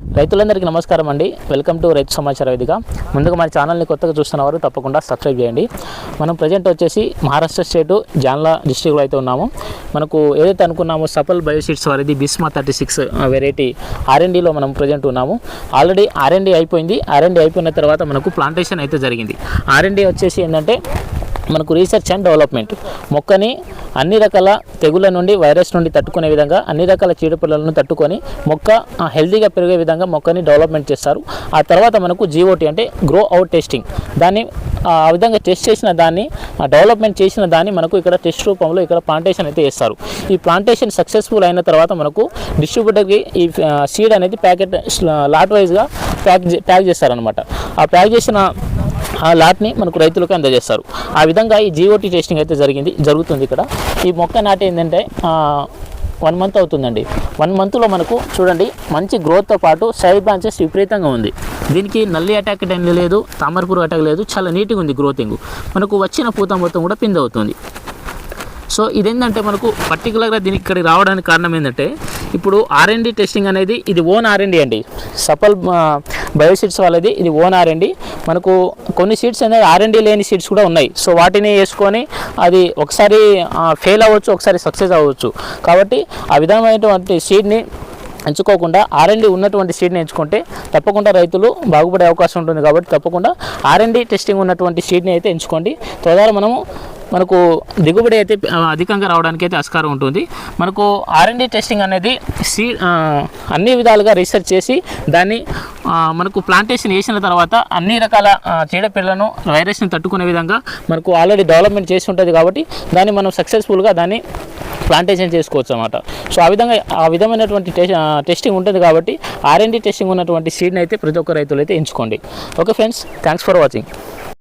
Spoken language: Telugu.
రైతులందరికీ నమస్కారం అండి. వెల్కమ్ టు రైతు సమాచార వేదిక. ముందుగా మన ఛానల్ని కొత్తగా చూస్తున్న వారు తప్పకుండా సబ్స్క్రైబ్ చేయండి. మనం ప్రజెంట్ వచ్చేసి మహారాష్ట్ర స్టేటు జాన్లా డిస్టిక్లో అయితే ఉన్నాము. మనకు ఏదైతే అనుకున్నామో సఫల్ బయోసీడ్స్ వారిది బిస్మా థర్టీ సిక్స్ వెరైటీ ఆర్ఎండీలో మనం ప్రజెంట్ ఉన్నాము. ఆల్రెడీ ఆర్ఎండీ అయిపోయింది. ఆర్ఎండీ అయిపోయిన తర్వాత మనకు ప్లాంటేషన్ అయితే జరిగింది. ఆర్ఎండీ వచ్చేసి ఏంటంటే మనకు రీసెర్చ్ అండ్ డెవలప్మెంట్ మొక్కని అన్ని రకాల తెగుళ్ళ నుండి వైరస్ నుండి తట్టుకునే విధంగా అన్ని రకాల చీడపుల్లలను తట్టుకొని మొక్క హెల్తీగా పెరిగే విధంగా మొక్కని డెవలప్మెంట్ చేస్తారు. ఆ తర్వాత మనకు జీఓటీ అంటే గ్రో అవుట్ టెస్టింగ్ దాన్ని ఆ విధంగా టెస్ట్ చేసిన దాన్ని ఆ డెవలప్మెంట్ చేసిన దాన్ని మనకు ఇక్కడ టెస్ట్ రూపంలో ఇక్కడ ప్లాంటేషన్ అయితే చేస్తారు. ఈ ప్లాంటేషన్ సక్సెస్ఫుల్ అయిన తర్వాత మనకు డిస్ట్రిబ్యూటర్కి ఈ సీడ్ అనేది ప్యాకెట్ లాట్ వైజ్గా ప్యాక్ ప్యాక్ చేస్తారనమాట ఆ ప్యాక్ చేసిన ఆ లాట్ని మనకు రైతులకు అందజేస్తారు. ఆ విధంగా ఈ జీఓటీ టెస్టింగ్ అయితే జరిగింది జరుగుతుంది ఇక్కడ. ఈ మొక్క నాటి ఏంటంటే వన్ మంత్ అవుతుందండి. వన్ మంత్లో మనకు చూడండి మంచి గ్రోత్తో పాటు సైడ్ బ్రాంచెస్ విపరీతంగా ఉంది. దీనికి నల్లి అటాక్ అనేది లేదు తామరపురు అటాక్ లేదు చాలా నీట్గా ఉంది గ్రోతింగ్ మనకు వచ్చిన పూత మొత్తం కూడా పింద అవుతుంది. సో ఇదేంటంటే మనకు పర్టికులర్గా దీనికి ఇక్కడికి రావడానికి కారణం ఏంటంటే ఇప్పుడు ఆర్ఎండి టెస్టింగ్ అనేది ఇది ఓన్ ఆర్ఎండి అండి. సఫల్ బయోసిట్స్ వాళ్ళది ఇది ఓన్ ఆర్ఎండి మనకు కొన్ని సీడ్స్ అనేది ఆర్ఎండి లేని సీడ్స్ కూడా ఉన్నాయి. సో వాటిని వేసుకొని అది ఒకసారి ఫెయిల్ అవ్వచ్చు ఒకసారి సక్సెస్ అవ్వచ్చు. కాబట్టి ఆ విధమైనటువంటి సీడ్ని ఎంచుకోకుండా ఆర్ఎండి ఉన్నటువంటి సీడ్ని ఎంచుకుంటే తప్పకుండా రైతులు బాగుపడే అవకాశం ఉంటుంది. కాబట్టి తప్పకుండా ఆర్ఎండి టెస్టింగ్ ఉన్నటువంటి సీడ్ని అయితే ఎంచుకోండి. తద్వారా మనము మనకు దిగుబడి అయితే అధికంగా రావడానికి అయితే ఆస్కారం ఉంటుంది. మనకు ఆర్ఎండి టెస్టింగ్ అనేది సీ అన్ని విధాలుగా రీసెర్చ్ చేసి దాన్ని మనకు ప్లాంటేషన్ వేసిన తర్వాత అన్ని రకాల చీడపీడలను వైరస్ని తట్టుకునే విధంగా మనకు ఆల్రెడీ డెవలప్మెంట్ చేసి ఉంటుంది కాబట్టి దాన్ని మనం సక్సెస్ఫుల్గా దాన్ని ప్లాంటేషన్ చేసుకోవచ్చు అనమాట సో ఆ విధంగా ఆ విధమైనటువంటి టెస్టింగ్ ఉంటుంది కాబట్టి ఆర్ఎండి టెస్టింగ్ ఉన్నటువంటి సీడ్ని అయితే ప్రతి ఒక్క రైతులు అయితే ఎంచుకోండి. Okay friends thanks for watching